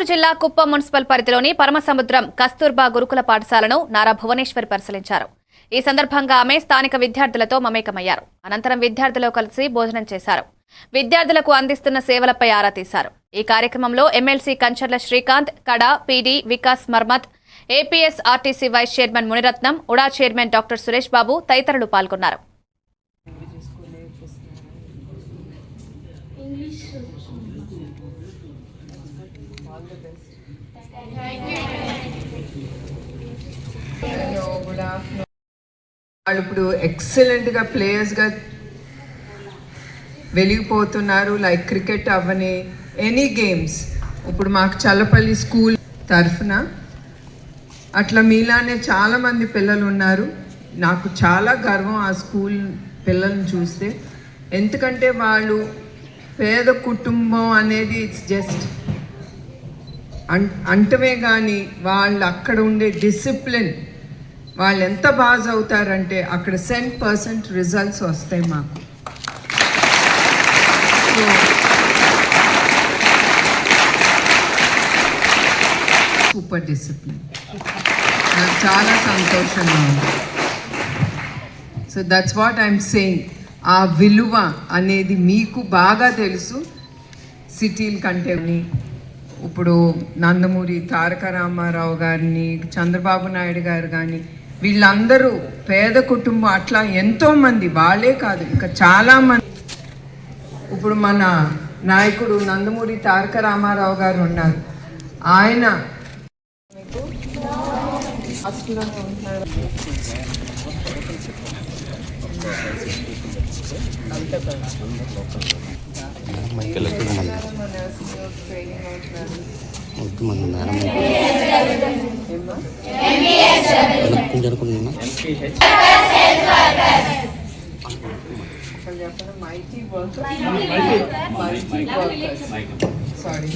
గుంటూరు జిల్లా కుప్పం మున్సిపల్ పరిధిలోని పరమసముద్రం కస్తూర్బా గురుకుల పాఠశాలను నారా భువనేశ్వరి పరిశీలించారు. ఈ సందర్భంగా ఆమె స్థానిక విద్యార్థులతో మమేకమయ్యారు. అనంతరం విద్యార్థులతో కలిసి భోజనం చేశారు. విద్యార్థులకు అందిస్తున్న సేవలపై ఆరా తీశారు. ఈ కార్యక్రమంలో MLC Kancharla Srikanth KADA PD Vikas Marmat APS RTC vice chairman Muniratnam UDA chairman doctor Suresh Babu తదితరులు పాల్గొన్నారు. వాళ్ళు ఇప్పుడు ఎక్సలెంట్గా ప్లేయర్స్గా వెలిగిపోతున్నారు లైక్ క్రికెట్ అవ్వని ఎనీ గేమ్స్ ఇప్పుడు మాకు చల్లపల్లి స్కూల్ తరఫున అట్లా మీలానే చాలామంది పిల్లలు ఉన్నారు. నాకు చాలా గర్వం ఆ స్కూల్ పిల్లల్ని చూస్తే. ఎందుకంటే వాళ్ళు పేద కుటుంబం అనేది ఇట్స్ జస్ట్ అం అంటమే కానీ వాళ్ళు అక్కడ ఉండే డిసిప్లిన్ వాళ్ళు ఎంత బాగా చదువుతారంటే అక్కడ సెంట్ పర్సెంట్ రిజల్ట్స్ వస్తాయి మాకు. Super discipline. నాకు చాలా సంతోషంగా ఉంది. So that's what I'm saying ఆ విలువ అనేది మీకు బాగా తెలుసు. సిటీల కంటే ఇప్పుడు నందమూరి తారక రామారావు గారిని చంద్రబాబు నాయుడు గారు కానీ వీళ్ళందరూ పేద కుటుంబం అట్లా ఎంతోమంది వాళ్ళే కాదు ఇంకా చాలామంది ఇప్పుడు మన నాయకుడు నందమూరి తారక రామారావు గారు ఉన్నారు. ఆయన హాస్టల్లోనే ఉంటున్నారు వద్దు మన మేడం కొంచెం అనుకుంటున్నా సారీ